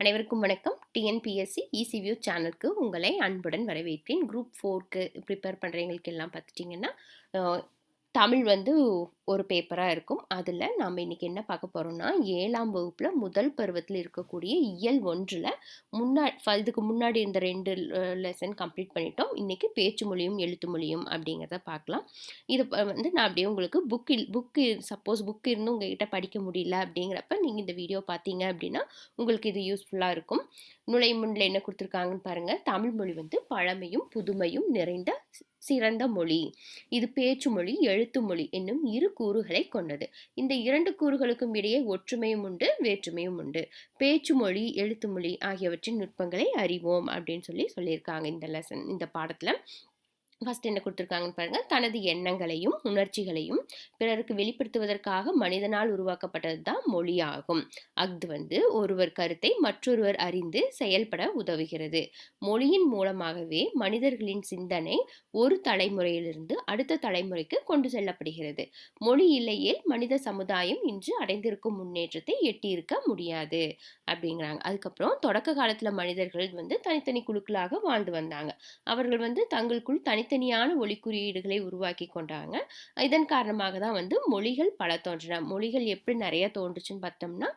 அனைவருக்கும் வணக்கம். டிஎன்பிஎஸ்சி இசிவியூ சேனலுக்கு உங்களை அன்புடன் வரவேற்கிறேன். குரூப் ஃபோர்க்கு ப்ரிப்பேர் பண்ணுறவங்களுக்கு எல்லாம் பார்த்துட்டிங்கன்னா தமிழ் வந்து ஒரு பேப்பராக இருக்கும். அதில் நாம் இன்றைக்கி என்ன பார்க்க போகிறோம்னா ஏழாம் வகுப்பில் முதல் பருவத்தில் இருக்கக்கூடிய இயல் ஒன்றில் முன்னா இதுக்கு முன்னாடி இந்த ரெண்டு லெசன் கம்ப்ளீட் பண்ணிட்டோம். இன்றைக்கி பேச்சு மொழியும் எழுத்து மொழியும் அப்படிங்கிறத பார்க்கலாம். இது வந்து நான் அப்படியே உங்களுக்கு புக் புக்கு சப்போஸ் புக் இருந்து உங்ககிட்ட படிக்க முடியல அப்படிங்கிறப்ப நீங்கள் இந்த வீடியோ பார்த்தீங்க அப்படின்னா உங்களுக்கு இது யூஸ்ஃபுல்லாக இருக்கும். நுழைமுன்னில் என்ன கொடுத்துருக்காங்கன்னு பாருங்கள் தமிழ் மொழி வந்து பழமையும் புதுமையும் நிறைந்த சிறந்த மொழி. இது பேச்சு மொழி எழுத்து மொழி என்னும் இரு கூறுகளை கொண்டது. இந்த இரண்டு கூறுகளுக்கும் இடையே ஒற்றுமையும் உண்டு வேற்றுமையும் உண்டு. பேச்சு மொழி எழுத்து மொழி ஆகியவற்றின் நுட்பங்களை அறிவோம் அப்படின்னு சொல்லி சொல்லியிருக்காங்க இந்த லெசன் இந்த பாடத்தில். ஃபர்ஸ்ட் என்ன கொடுத்துருக்காங்கன்னு பாருங்கள் தனது எண்ணங்களையும் உணர்ச்சிகளையும் பிறருக்கு வெளிப்படுத்துவதற்காக மனிதனால் உருவாக்கப்பட்டது தான் மொழியாகும். அஃது வந்து ஒருவர் கருத்தை மற்றொருவர் அறிந்து செயல்பட உதவுகிறது. மொழியின் மூலமாகவே மனிதர்களின் சிந்தனை ஒரு தலைமுறையிலிருந்து அடுத்த தலைமுறைக்கு கொண்டு செல்லப்படுகிறது. மொழி இல்லையேல் மனித சமுதாயம் இன்று அடைந்திருக்கும் முன்னேற்றத்தை எட்டியிருக்க முடியாது. அப்படிங்கிறாங்க. அதுக்கப்புறம் தொடக்க காலத்தில் மனிதர்கள் வந்து தனித்தனி குழுக்களாக வாழ்ந்து வந்தாங்க. அவர்கள் வந்து தங்களுக்குள் தனி தனித்தனியான ஒளி குறியீடுகளை உருவாக்கி கொண்டாங்க. இதன் காரணமாக தான் வந்து மொழிகள் பல தோன்றின மொழிகள் எப்படி நிறைய தோன்றுச்சுன்னு பார்த்தோம்னா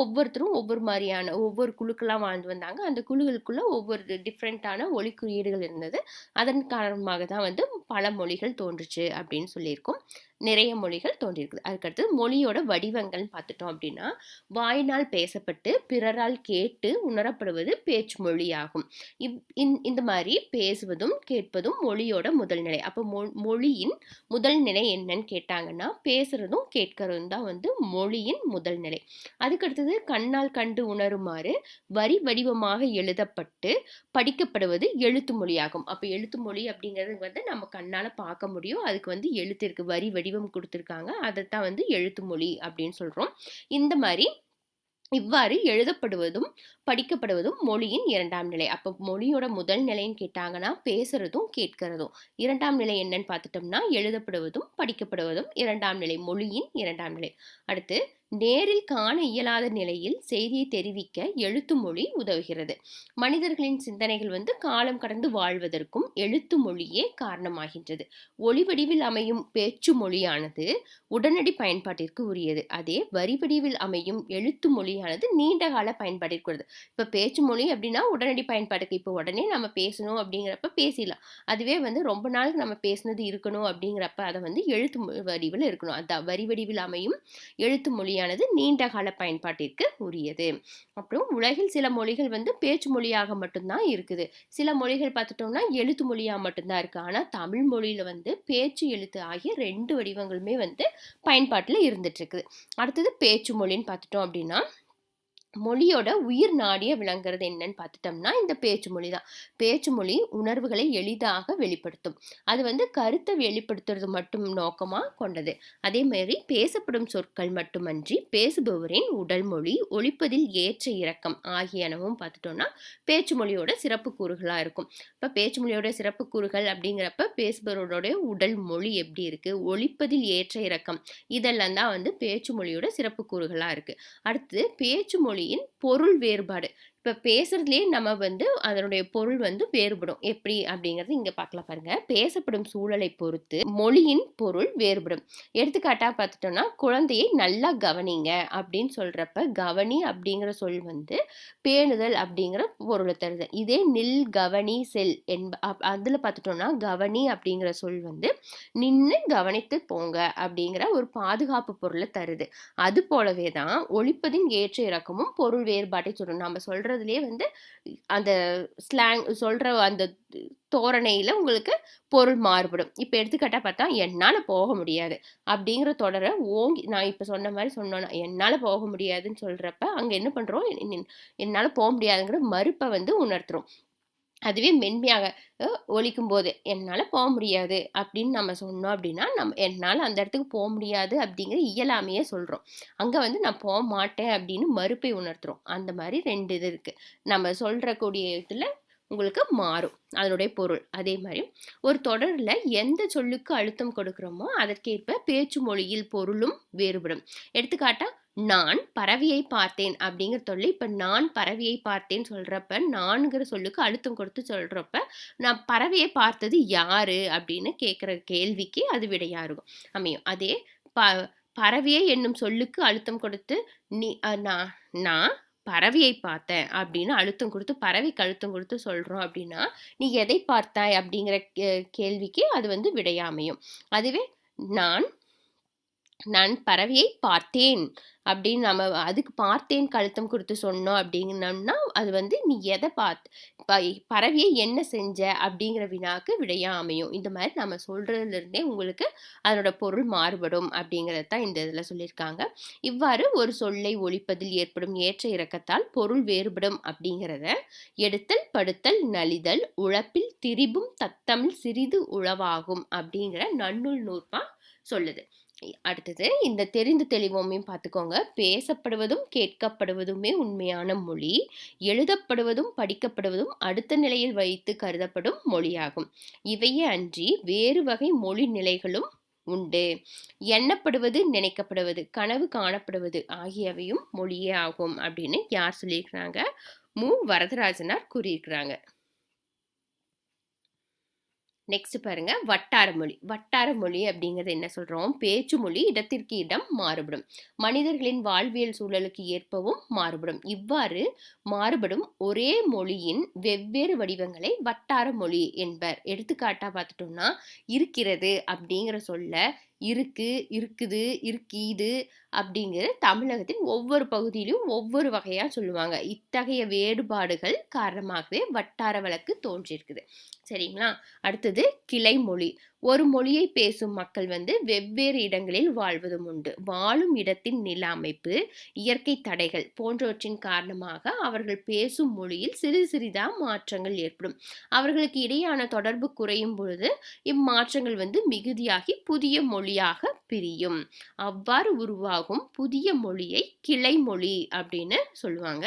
ஒவ்வொருத்தரும் ஒவ்வொரு மாதிரியான ஒவ்வொரு குழுக்கெல்லாம் வாழ்ந்து வந்தாங்க. அந்த குழுகளுக்குள்ளே ஒவ்வொரு டிஃப்ரெண்ட்டான ஒளி குறியீடுகள் இருந்தது. அதன் காரணமாக தான் வந்து பல மொழிகள் தோன்றுச்சு அப்படின்னு சொல்லியிருக்கோம். நிறைய மொழிகள் தோன்றியிருக்குது. அதுக்கடுத்து மொழியோட வடிவங்கள்னு பார்த்துட்டோம் அப்படின்னா வாயினால் பேசப்பட்டு பிறரால் கேட்டு உணரப்படுவது பேச்சு மொழியாகும் இவ் இந்த- இந்த மாதிரி பேசுவதும் கேட்பதும் மொழியோட முதல் நிலை. அப்போ மொ மொழியின் முதல் நிலை என்னன்னு கேட்டாங்கன்னா பேசுறதும் கேட்கறதும் தான் வந்து மொழியின் முதல் நிலை. அதுக்கடுத்தது கண்ணால் கண்டு உணருமாறு வரி வடிவமாக எழுதப்பட்டு படிக்கப்படுவது எழுத்து மொழியாகும். அப்போ எழுத்து மொழி அப்படிங்கிறது வந்து நம்ம கண்ணால் பார்க்க முடியும். அதுக்கு வந்து எழுத்து இருக்குது வரி வடிவம் கொடுத்துருக்காங்க. அதைத்தான் வந்து எழுத்து மொழி அப்படின்னு சொல்கிறோம் இந்த மாதிரி இவ்வாறு எழுதப்படுவதும் படிக்கப்படுவதும் மொழியின் இரண்டாம் நிலை. அப்போ மொழியோட முதல் நிலைன்னு கேட்டாங்கன்னா பேசுறதும் கேட்கறதும். இரண்டாம் நிலை என்னன்னு பார்த்துட்டோம்னா எழுதப்படுவதும் படிக்கப்படுவதும் இரண்டாம் நிலை. மொழியின் இரண்டாம் நிலை. அடுத்து நேரில் காண இயலாத நிலையில் செய்தியை தெரிவிக்க எழுத்து மொழி உதவுகிறது. மனிதர்களின் சிந்தனைகள் வந்து காலம் கடந்து வாழ்வதற்கும் எழுத்து மொழியே காரணமாகின்றது. ஒளி வடிவில் அமையும் பேச்சு மொழியானது உடனடி பயன்பாட்டிற்கு உரியது. அதே வரி வடிவில் அமையும் எழுத்து மொழியானது நீண்ட கால பயன்பாட்டிற்கு இப்போ பேச்சு மொழி அப்படின்னா உடனடி பயன்பாட்டுக்கு இப்போ உடனே நம்ம பேசணும் அப்படிங்கிறப்ப பேசிடலாம். அதுவே வந்து ரொம்ப நாளுக்கு நம்ம பேசுனது இருக்கணும் அப்படிங்கிறப்ப அதை வந்து எழுத்து வடிவில் இருக்கணும். அதான் வரி வடிவில் அமையும் எழுத்து மொழியானது நீண்ட கால பயன்பாட்டிற்கு உரியது. அப்புறம் உலகில் சில மொழிகள் வந்து பேச்சு மொழியாக மட்டும்தான் இருக்குது. சில மொழிகள் பார்த்துட்டோம்னா எழுத்து மொழியாக மட்டும்தான் இருக்குது ஆனால் தமிழ் மொழியில் வந்து பேச்சு எழுத்து ஆகிய ரெண்டு வடிவங்களுமே வந்து பயன்பாட்டில் இருந்துட்டு இருக்குது. அடுத்தது பேச்சு மொழின்னு பார்த்துட்டோம் அப்படின்னா மொழியோட உயிர் நாடிய விளங்குறது என்னன்னு பார்த்துட்டோம்னா இந்த பேச்சு மொழி தான். பேச்சு மொழி உணர்வுகளை எளிதாக வெளிப்படுத்தும். அது வந்து கருத்தை வெளிப்படுத்துறது மட்டும் நோக்கமாக கொண்டது. அதே மாதிரி பேசப்படும் சொற்கள் மட்டுமன்றி பேசுபவரின் உடல் மொழி ஒழிப்பதில் ஏற்ற இறக்கம் ஆகியனவும் பார்த்துட்டோம்னா பேச்சு மொழியோட சிறப்பு கூறுகளாக இருக்கும். இப்போ பேச்சு மொழியோட சிறப்பு கூறுகள் அப்படிங்கிறப்ப பேசுபவரோட உடல் மொழி எப்படி இருக்கு? ஒழிப்பதில் ஏற்ற இறக்கம். இதெல்லாம் தான் வந்து பேச்சு மொழியோட சிறப்பு கூறுகளாக இருக்கு. அடுத்து பேச்சு மொழி மொழியின் பொருள் வேறுபாடு. இப்போ பேசுகிறதுலேயே நம்ம வந்து அதனுடைய பொருள் வந்து வேறுபடும். எப்படி அப்படிங்கிறது இங்கே பார்க்கலாம் பாருங்கள் பேசப்படும் சூழலை பொறுத்து மொழியின் பொருள் வேறுபடும். எடுத்துக்காட்டாக பார்த்துட்டோம்னா குழந்தையை நல்லா கவனிங்க அப்படின்னு சொல்கிறப்ப கவனி அப்படிங்கிற சொல் வந்து பேணுதல் அப்படிங்கிற பொருளை தருது. இதே நில் கவனி செல் என்ப அதில் பார்த்துட்டோம்னா கவனி அப்படிங்கிற சொல் வந்து நின்று கவனித்து போங்க அப்படிங்கிற ஒரு பாதுகாப்பு பொருளை தருது. அது போலவே தான் ஒழிப்பதின் ஏற்ற இறக்கமும் பொருள் வேறுபாட்டை சொல்லணும் நம்ம சொல்கிற சொல்கிறதுலே வந்து அந்த ஸ்லாங் சொல்கிற அந்த தோரணையில் உங்களுக்கு பொருள் மாறுபடும். இப்போ எடுத்துக்கிட்டால் பார்த்தா என்னால் போக முடியாது. அப்படிங்கிற தொடரை ஓங்கி நான் இப்போ சொன்ன மாதிரி சொன்னோன்னா என்னால் போக முடியாதுன்னு சொல்கிறப்ப அங்கே என்ன பண்ணுறோம் என்னால் போக முடியாதுங்கிற மறுப்பை வந்து உணர்த்துறோம். அதுவே மென்மையாக ஒழிக்கும் போது என்னால் போக முடியாது அப்படின்னு நம்ம சொன்னோம் அப்படின்னா நம்ம என்னால் அந்த இடத்துக்கு போக முடியாது அப்படிங்கிற இயலாமையே சொல்கிறோம் அங்கே வந்து நான் போக மாட்டேன் அப்படின்னு மறுப்பை உணர்த்துறோம். அந்த மாதிரி ரெண்டு இது இருக்குது நம்ம சொல்கிறக்கூடிய இதில் உங்களுக்கு மாறும். அதனுடைய பொருள். அதே மாதிரி ஒரு தொடரில் எந்த சொல்லுக்கு அழுத்தம் கொடுக்குறோமோ அதற்கேற்ப பேச்சு மொழியில் பொருளும் வேறுபடும். எடுத்துக்காட்டால் நான் பறவையை பார்த்தேன் அப்படிங்கிற சொல்லி இப்போ நான் பறவையை பார்த்தேன் சொல்கிறப்ப நான்கிற சொல்லுக்கு அழுத்தம் கொடுத்து சொல்கிறப்ப நான் பறவையை பார்த்தது யாரு அப்படின்னு கேட்குற கேள்விக்கு அது விடையாக இருக்கும் அமையும். அதே ப பறவையை என்னும் சொல்லுக்கு அழுத்தம் கொடுத்து நீ நான் நான் பறவையை பார்த்தேன் அப்படின்னு அழுத்தம் கொடுத்து பறவைக்கு அழுத்தம் கொடுத்து சொல்கிறோம் அப்படின்னா நீ எதை பார்த்தாய் அப்படிங்கிற கேள்விக்கு அது வந்து விடையாமையும் அதுவே நான் நான் பறவையை பார்த்தேன். அப்படின்னு நம்ம அதுக்கு பார்த்தேன் கழுத்தம் கொடுத்து சொன்னோம் அப்படின்னம்னா அது வந்து நீ எதை பார்த்து பறவையை என்ன செஞ்ச அப்படிங்கிற வினாக்கு விடையா அமையும். இந்த மாதிரி நம்ம சொல்கிறதுலேருந்தே உங்களுக்கு அதனோட பொருள் மாறுபடும் அப்படிங்கிறத தான் இந்த இதில் சொல்லியிருக்காங்க. இவ்வாறு ஒரு சொல்லை ஒழிப்பதில் ஏற்படும் ஏற்ற இறக்கத்தால் பொருள் வேறுபடும் அப்படிங்கிறத எடுத்தல் படுத்தல் நலிதல் உழப்பில் திரிபும் தத்தமிழ் சிறிது உழவாகும் அப்படிங்கிற நன்னூல் நூற்பா சொல்லுது. அடுத்தது இந்த தெரிந்து தெளிவோமையும் பார்த்துக்கோங்க. பேசப்படுவதும் கேட்கப்படுவதுமே உண்மையான மொழி. எழுதப்படுவதும் படிக்கப்படுவதும் அடுத்த நிலையில் வைத்து கருதப்படும் மொழியாகும். இவையே அன்றி வேறு வகை மொழி நிலைகளும் உண்டு. எண்ணப்படுவது நினைக்கப்படுவது கனவு காணப்படுவது ஆகியவையும் மொழியே ஆகும் அப்படின்னு யார் சொல்லியிருக்கிறாங்க? மு. வரதராஜனார் கூறியிருக்கிறாங்க. நெக்ஸ்ட் பாருங்க வட்டார மொழி. வட்டார மொழி அப்படிங்கிறது என்ன சொல்றோம்? பேச்சு மொழி இடத்திற்கு இடம் மாறுபடும். மனிதர்களின் வாழ்வியல் சூழலுக்கு ஏற்பவும் மாறுபடும். இவ்வாறு மாறுபடும் ஒரே மொழியின் வெவ்வேறு வடிவங்களை வட்டார மொழி என்பர். எடுத்துக்காட்டா பார்த்துட்டோம்னா இருக்கிறது அப்படிங்கிற சொல்ல இருக்கு இருக்குது இருக்கீது அப்படிங்கிற தமிழகத்தின் ஒவ்வொரு பகுதியிலும் ஒவ்வொரு வகையாக சொல்லுவாங்க. இத்தகைய வேறுபாடுகள் காரணமாகவே வட்டார வழக்கு தோன்றியிருக்குது. சரிங்களா? அடுத்தது கிளை மொழி ஒரு மொழியை பேசும் மக்கள் வந்து வெவ்வேறு இடங்களில் வாழ்வதும் உண்டு. வாழும் இடத்தின் நில அமைப்பு இயற்கை தடைகள் போன்றவற்றின் காரணமாக அவர்கள் பேசும் மொழியில் சிறிது சிறிதாக மாற்றங்கள் ஏற்படும். அவர்களுக்கு இடையான தொடர்பு குறையும் பொழுது இம்மாற்றங்கள் வந்து மிகுதியாகி புதிய மொழியாக பிரியும். அவ்வாறு உருவாகும் புதிய மொழியை கிளை மொழி அப்படின்னு சொல்லுவாங்க.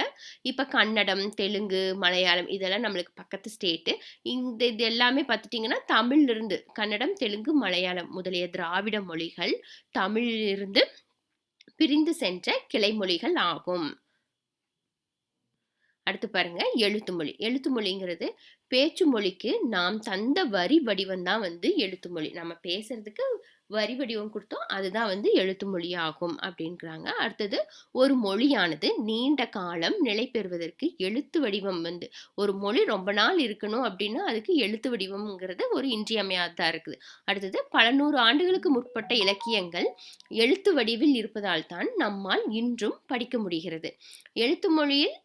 இப்போ கன்னடம் தெலுங்கு மலையாளம் இதெல்லாம் நம்மளுக்கு பக்கத்து ஸ்டேட்டு இந்த இது எல்லாமே பார்த்துட்டிங்கன்னா தமிழ்லேருந்து கன்னடம் கன்னடம் தெலுங்கு மலையாளம் முதலிய திராவிட மொழிகள் தமிழிலிருந்து பிரிந்து சென்ற கிளை மொழிகள் ஆகும். அடுத்து பாருங்க எழுத்து மொழி. எழுத்து மொழிங்கிறது பேச்சு மொழிக்கு நாம் தந்த வரி வடிவம் தான் வந்து எழுத்து மொழி. நம்ம பேசுறதுக்கு வரி வடிவம் கொடுத்தோம் அதுதான் வந்து எழுத்து மொழி ஆகும் அப்படின்றாங்க அடுத்தது ஒரு மொழியானது நீண்ட காலம் நிலை பெறுவதற்கு எழுத்து வடிவம் வந்து ஒரு மொழி ரொம்ப நாள் இருக்கணும் அப்படின்னா அதுக்கு எழுத்து வடிவம்ங்கிறது ஒரு இன்றியமையாததாக இருக்குது. அடுத்தது பல நூறு ஆண்டுகளுக்கு முற்பட்ட இலக்கியங்கள் எழுத்து வடிவில் இருப்பதால் தான் நம்மால் இன்றும் படிக்க முடிகிறது. எழுத்து மொழியில்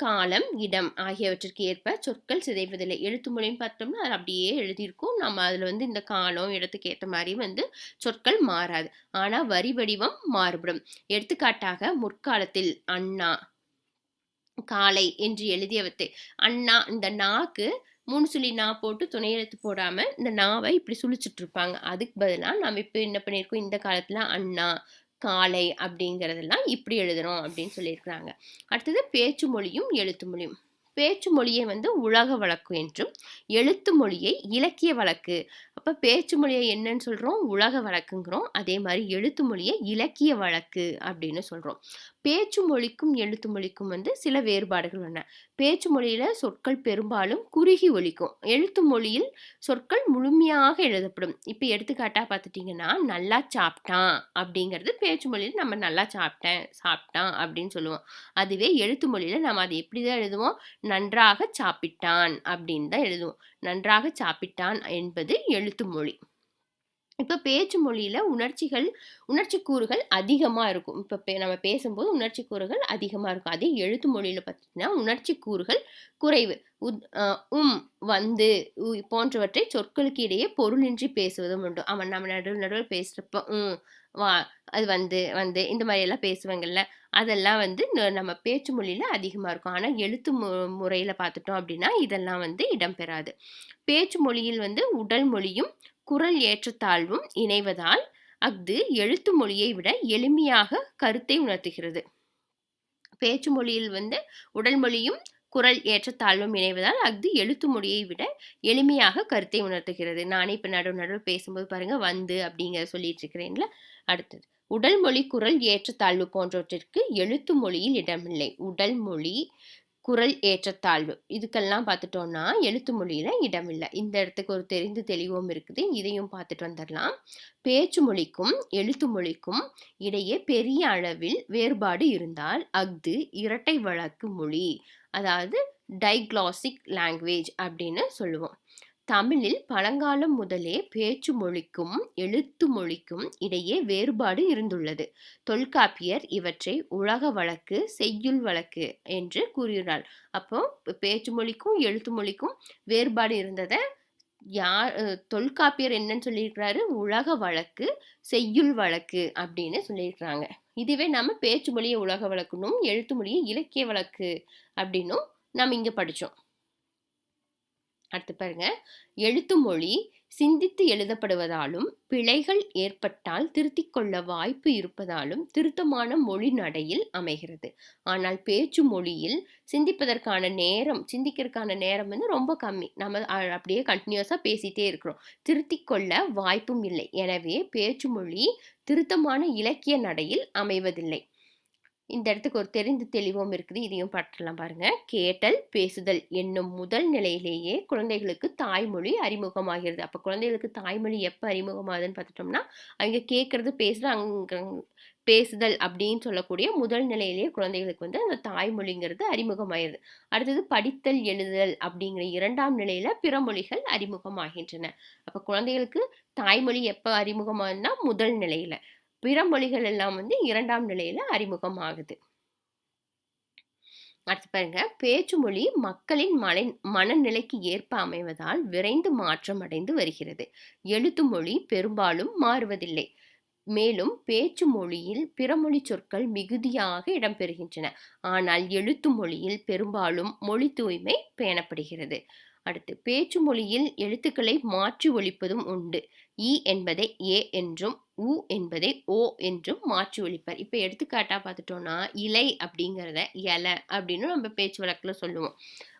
காலம் இடம் ஆகியவற்றிற்கு ஏற்ப சொற்கள் சிதைவதில்லை. எழுத்து மொழின்னு பார்த்தோம்னா அது அப்படியே எழுதியிருக்கும். நம்ம அதில் வந்து இந்த காலம் இடத்துக்கு ஏற்ற மாதிரி வந்து சொற்கள் மாறாது. ஆனால் வரி வடிவம் மாறுபடும். எடுத்துக்காட்டாக முற்காலத்தில் அண்ணா காலை என்று எழுதியவத்தை அண்ணா இந்த நாக்கு மூணு சுழி நா போட்டு துணை எழுத்து போடாமல் இந்த நாவை இப்படி சுழிச்சிட்டு இருப்பாங்க அதுக்கு பதிலாக நம்ம இப்போ என்ன பண்ணியிருக்கோம்? இந்த காலத்தில் அண்ணா காலை அப்படிங்கிறதெல்லாம் இப்படி எழுதுறோம் அப்படின்னு சொல்லியிருக்கிறாங்க. அடுத்தது பேச்சு மொழியும் எழுத்து மொழியும். பேச்சு மொழியை வந்து உலக வழக்கு என்றும் எழுத்து மொழியை இலக்கிய வழக்கு. அப்போ பேச்சு மொழியை என்னன்னு சொல்கிறோம் உலக வழக்குங்கிறோம். அதே மாதிரி எழுத்து மொழியை இலக்கிய வழக்கு அப்படின்னு சொல்கிறோம் பேச்சு மொழிக்கும் எழுத்து மொழிக்கும் வந்து சில வேறுபாடுகள் உள்ளன. பேச்சு மொழியில் சொற்கள் பெரும்பாலும் குறுகி ஒழிக்கும் எழுத்து மொழியில் சொற்கள் முழுமையாக எழுதப்படும். இப்போ எடுத்துக்காட்டாக பார்த்துட்டிங்கன்னா நல்லா சாப்பிட்டான் அப்படிங்கிறது பேச்சு மொழியில் நம்ம நல்லா சாப்பிட்டேன் சாப்பிட்டான் அப்படின்னு சொல்லுவோம். அதுவே எழுத்து மொழியில் நம்ம அதை எப்படி தான் எழுதுவோம்? நன்றாக சாப்பிட்டான் அப்படின்னு தான் எழுதுவோம். நன்றாக சாப்பிட்டான் என்பது எழுத்து மொழி. இப்போ பேச்சு மொழியில் உணர்ச்சிகள் உணர்ச்சி கூறுகள் அதிகமாக இருக்கும். இப்போ பே நம்ம பேசும்போது உணர்ச்சி கூறுகள் அதிகமாக இருக்கும். அதே எழுத்து மொழியில் பார்த்தீங்கன்னா உணர்ச்சி கூறுகள் குறைவு. உம் வந்து போன்றவற்றை சொற்களுக்கு இடையே பொருளின்றி பேசுவதும் உண்டு. அவன் நம்ம நடுவில் நடுவில் பேசுகிறப்ப உம் வா அது வந்து வந்து இந்த மாதிரியெல்லாம் பேசுவாங்கல்ல அதெல்லாம் வந்து நம்ம பேச்சு மொழியில் அதிகமாக இருக்கும். ஆனால் எழுத்து மு முறையில் பார்த்துட்டோம் அப்படின்னா இதெல்லாம் வந்து இடம்பெறாது பேச்சு மொழியில் வந்து உடல் மொழியும் குரல் ஏற்றத்தாழ்வும் இணைவதால் அஃது எழுத்து மொழியை விட எளிமையாக கருத்தை உணர்த்துகிறது. பேச்சு மொழியில் வந்து உடல் மொழியும் குரல் ஏற்றத்தாழ்வும் இணைவதால் அஃது எழுத்து மொழியை விட எளிமையாக கருத்தை உணர்த்துகிறது. நானே இப்போ நடுவு நடுவு பேசும்போது பாருங்க வந்து அப்படிங்கிற சொல்லிட்டு இருக்கிறேன்ல அடுத்தது. உடல் மொழி குரல் ஏற்றத்தாழ்வு போன்றவற்றிற்கு எழுத்து மொழியில் இடமில்லை. உடல் மொழி குரல் ஏற்றத்தாழ்வு. இதுக்கெல்லாம் பார்த்துட்டோம்னா எழுத்து மொழியில் இடமில்லை இந்த இடத்துக்கு ஒரு தெரிந்து தெளிவும் இருக்குது. இதையும் பார்த்துட்டு வந்துடலாம். பேச்சு மொழிக்கும் எழுத்து மொழிக்கும் இடையே பெரிய அளவில் வேறுபாடு இருந்தால் அஃது இரட்டை வழக்கு மொழி அதாவது டைக்ளாசிக் லாங்குவேஜ் அப்படின்னு சொல்லுவோம். தமிழில் பழங்காலம் முதலே பேச்சு மொழிக்கும் எழுத்து மொழிக்கும் இடையே வேறுபாடு இருந்துள்ளது. தொல்காப்பியர் இவற்றை உலக வழக்கு செய்யுள் வழக்கு என்று கூறுகிறார் அப்போ பேச்சு மொழிக்கும் எழுத்து மொழிக்கும் வேறுபாடு இருந்ததை யார் தொல்காப்பியர் என்னன்னு சொல்லியிருக்கிறாரு? உலக வழக்கு செய்யுள் வழக்கு அப்படின்னு சொல்லியிருக்கிறாங்க. இதுவே நம்ம பேச்சு மொழியை உலக வழக்குன்னும் எழுத்து மொழியை இலக்கிய வழக்கு அப்படின்னும் நம்ம இங்கே படித்தோம் அடுத்து பாருங்க. எழுத்து மொழி சிந்தித்து எழுதப்படுவதாலும் பிழைகள் ஏற்பட்டால் திருத்திக் கொள்ள வாய்ப்பு இருப்பதாலும் திருத்தமான மொழி நடையில் அமைகிறது. ஆனால் பேச்சு மொழியில் சிந்திப்பதற்கான நேரம் சிந்திக்கிறதுக்கான நேரம் வந்து ரொம்ப கம்மி. நம்ம அப்படியே கண்டினியூஸாக பேசிட்டே இருக்கிறோம். திருத்திக் கொள்ள வாய்ப்பும் இல்லை. எனவே பேச்சு மொழி திருத்தமான இலக்கிய நடையில் அமைவதில்லை. இந்த இடத்துக்கு ஒரு தெரிந்து தெளிவும் இருக்குது. இதையும் பார்த்துலாம் பாருங்க. கேட்டல் பேசுதல் என்னும் முதல் நிலையிலேயே குழந்தைகளுக்கு தாய்மொழி அறிமுகமாகிறது. அப்போ குழந்தைகளுக்கு தாய்மொழி எப்போ அறிமுகமாகுதுன்னு பார்த்துட்டோம்னா அவங்க கேட்கறது பேசுகிற அங்க பேசுதல் அப்படின்னு சொல்லக்கூடிய முதல் நிலையிலேயே குழந்தைகளுக்கு வந்து அந்த தாய்மொழிங்கிறது அறிமுகமாயிருது. அடுத்தது படித்தல் எழுதுதல் அப்படிங்கிற இரண்டாம் நிலையில் பிற மொழிகள் அறிமுகமாகின்றன. அப்போ குழந்தைகளுக்கு தாய்மொழி எப்போ அறிமுகமாகுதுன்னா முதல் நிலையில். பிற மொழிகள் எல்லாம் வந்து இரண்டாம் நிலையில அறிமுகமாகுது. அடுத்து பாருங்க. பேச்சு மொழி மக்களின் மலை மனநிலைக்கு ஏற்ப அமைவதால் விரைந்து மாற்றம் அடைந்து வருகிறது. எழுத்து மொழி பெரும்பாலும் மாறுவதில்லை. மேலும் பேச்சு மொழியில் பிறமொழி சொற்கள் மிகுதியாக இடம்பெறுகின்றன. ஆனால் எழுத்து மொழியில் பெரும்பாலும் மொழி தூய்மை பேணப்படுகிறது. அடுத்து பேச்சு மொழியில் எழுத்துக்களை மாற்றி ஒழிப்பதும் உண்டு. இ என்பதை ஏ என்றும் உ என்பதை ஓ என்றும் மாற்றி ஒழிப்பார். இப்போ எடுத்துக்காட்டாக பார்த்துட்டோம்னா இலை அப்படிங்கிறத இலை அப்படின்னு நம்ம பேச்சு வழக்கில் சொல்லுவோம்.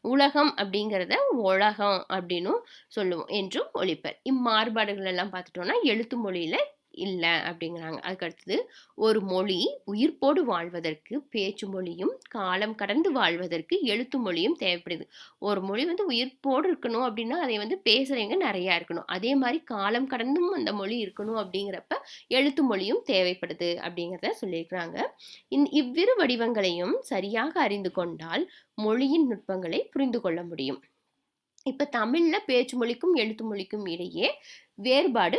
உலகம் அப்படிங்கிறத உலகம் அப்படின்னும் சொல்லுவோம் என்றும் ஒழிப்பர். இம்மாறுபாடுகள் எல்லாம் பார்த்துட்டோம்னா எழுத்து மொழியில் இல்லை அப்படிங்கிறாங்க. அதுக்கு அடுத்தது ஒரு மொழி உயிர்ப்போடு வாழ்வதற்கு பேச்சு மொழியும் காலம் கடந்து வாழ்வதற்கு எழுத்து மொழியும் தேவைப்படுது. ஒரு மொழி வந்து உயிர்ப்போடு இருக்கணும் அப்படின்னா அதை வந்து பேசுகிறவங்க நிறையா இருக்கணும். அதே மாதிரி காலம் கடந்தும் அந்த மொழி இருக்கணும் அப்படிங்கிறப்ப எழுத்து மொழியும் தேவைப்படுது அப்படிங்கிறத சொல்லியிருக்கிறாங்க. இந் இவ்விரு வடிவங்களையும் சரியாக அறிந்து கொண்டால் மொழியின் நுட்பங்களை புரிந்து கொள்ள முடியும். இப்போ தமிழில் பேச்சு மொழிக்கும் எழுத்து மொழிக்கும் இடையே வேறுபாடு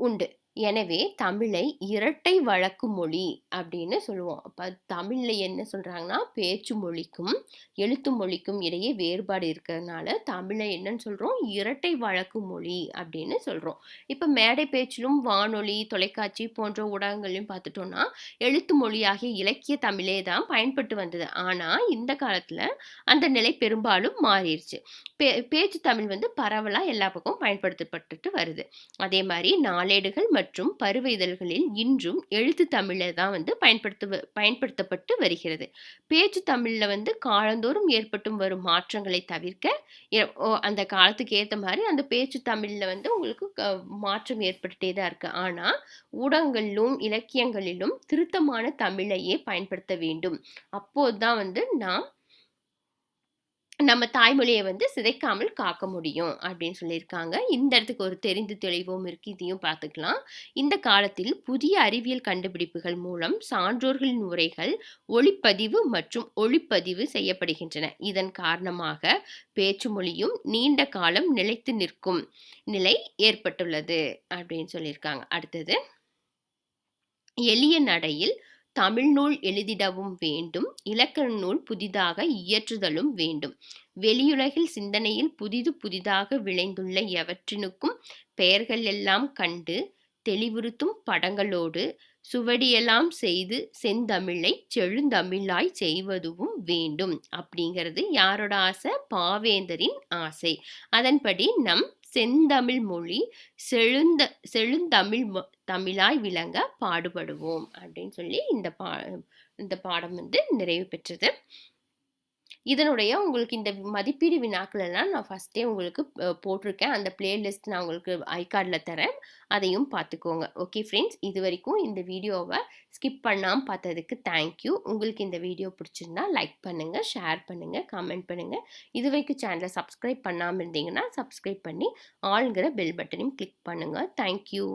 உண்டு. எனவே தமிழை இரட்டை வழக்கு மொழி அப்படின்னு சொல்லுவோம். அப்போ தமிழில் என்ன சொல்கிறாங்கன்னா பேச்சு மொழிக்கும் எழுத்து மொழிக்கும் இடையே வேறுபாடு இருக்கிறதுனால தமிழை என்னன்னு சொல்கிறோம் இரட்டை வழக்கு மொழி அப்படின்னு சொல்கிறோம் இப்போ மேடை பேச்சிலும் வானொலி தொலைக்காட்சி போன்ற ஊடகங்களையும் பார்த்துட்டோம்னா எழுத்து மொழியாகிய இலக்கிய தமிழே தான் பயன்பட்டு வந்தது. ஆனால் இந்த காலத்தில் அந்த நிலை பெரும்பாலும் மாறிடுச்சு பே பேச்சு தமிழ் வந்து பரவலாக எல்லா பக்கமும் பயன்படுத்தப்பட்டுட்டு வருது. அதே மாதிரி நாளேடுகள் மற்றும் மற்றும் பருவ இதழ்களில் இன்றும் எழுத்து தமிழை தான் வந்து பயன்படுத்த பயன்படுத்தப்பட்டு வருகிறது. பேச்சு தமிழில் வந்து காலந்தோறும் ஏற்பட்டும் வரும் மாற்றங்களை தவிர்க்க எ- ஓ- அந்த காலத்துக்கு ஏற்ற மாதிரி அந்த பேச்சு தமிழில் வந்து உங்களுக்கு மாற்றம் ஏற்பட்டுட்டே தான் இருக்குது ஆனால் ஊடகங்களிலும் இலக்கியங்களிலும் திருத்தமான தமிழையே பயன்படுத்த வேண்டும். அப்போது தான் வந்து நாம் நம்ம தாய்மொழியை வந்து சிதைக்காமல் காக்க முடியும் அப்படின்னு சொல்லியிருக்காங்க. இந்த இடத்துக்கு ஒரு தெரிந்து தெளிவும் இருக்கு. இதையும் பார்த்துக்கலாம். இந்த காலத்தில் புதிய அறிவியல் கண்டுபிடிப்புகள் மூலம் சான்றோர்களின் உரைகள் ஒளிப்பதிவு மற்றும் ஒளிப்பதிவு செய்யப்படுகின்றன. இதன் காரணமாக பேச்சு மொழியும் நீண்ட காலம் நிலைத்து நிற்கும் நிலை ஏற்பட்டுள்ளது அப்படின்னு சொல்லியிருக்காங்க. அடுத்தது எளிய நடையில் தமிழ் நூல் எழுதிடவும் வேண்டும் இலக்கண நூல் புதிதாக இயற்றுதலும் வேண்டும். வெளியுலகில் சிந்தனையில் புதிது புதிதாக விளைந்துள்ள எவற்றினுக்கும் பெயர்கள் எல்லாம் கண்டு தெளிவுறுத்தும் படங்களோடு சுவடியெல்லாம் செய்து செந்தமிழை செழுந்தமிழாய் செய்வதுவும் வேண்டும். அப்படிங்கிறது யாரோட ஆசை? பாவேந்தரின் ஆசை. அதன்படி நம் செந்தமிழ் மொழி செழுந்த செழுந்தமிழ் தமிழாய் விளங்க பாடுபடுவோம் அப்படின்னு சொல்லி இந்த பா இந்த பாடம் வந்து நிறைவு பெற்றது. இதனுடைய உங்களுக்கு இந்த மதிப்பீடு வினாக்களெல்லாம் நான் ஃபஸ்ட்டே உங்களுக்கு போட்டிருக்கேன். அந்த பிளேலிஸ்ட் நான் உங்களுக்கு ஐகார்ட்ல தரேன். அதையும் பார்த்துக்கோங்க. Okay friends. இது வரைக்கும் இந்த வீடியோவை ஸ்கிப் பண்ணாமல் பார்த்ததுக்கு தேங்க் யூ. உங்களுக்கு இந்த வீடியோ பிடிச்சிருந்தா லைக் பண்ணுங்கள் ஷேர் பண்ணுங்கள் கமெண்ட் பண்ணுங்கள் இது வரைக்கும் சேனலை சப்ஸ்கிரைப் பண்ணாம இருந்தீங்கன்னா, சப்ஸ்கிரைப் பண்ணி ஆளுங்கிற பெல் பட்டனையும் கிளிக் பண்ணுங்கள் தேங்க் யூ.